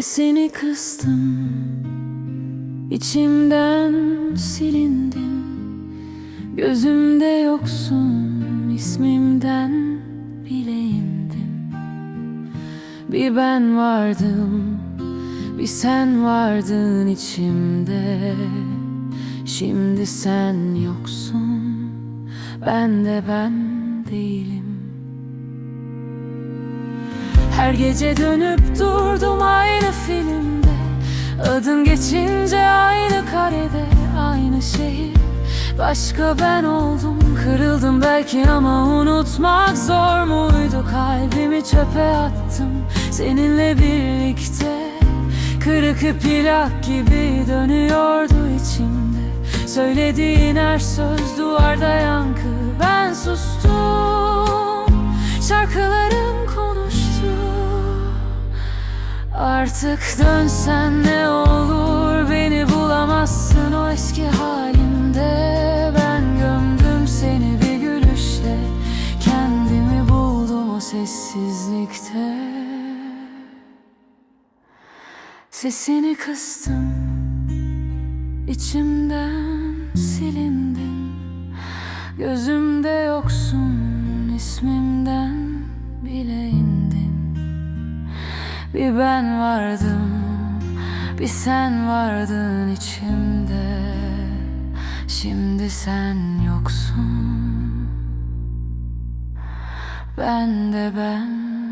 Seni kıstım içimden silindin. Gözümde yoksun ismimden bile indin. Bir ben vardım bir sen vardın içimde. Şimdi sen yoksun ben de ben değilim her gece dönüp durdum aynı filmde. Adın geçince aynı karede Aynı şehir. Başka ben oldum Kırıldım belki ama unutmak zor muydu? Kalbimi çöpe attım Seninle birlikte. Kırık plak gibi dönüyordu içimde. Söylediğin her söz duvarda yankı. Ben sustum Artık dönsen ne olur Beni bulamazsın o eski halimde. Ben gömdüm seni bir gülüşle Kendimi buldum o sessizlikte. Sesini kıstım içimden silindin. Gözümde Bir ben vardım bir sen vardın içimde. Şimdi sen yoksun. Ben de ben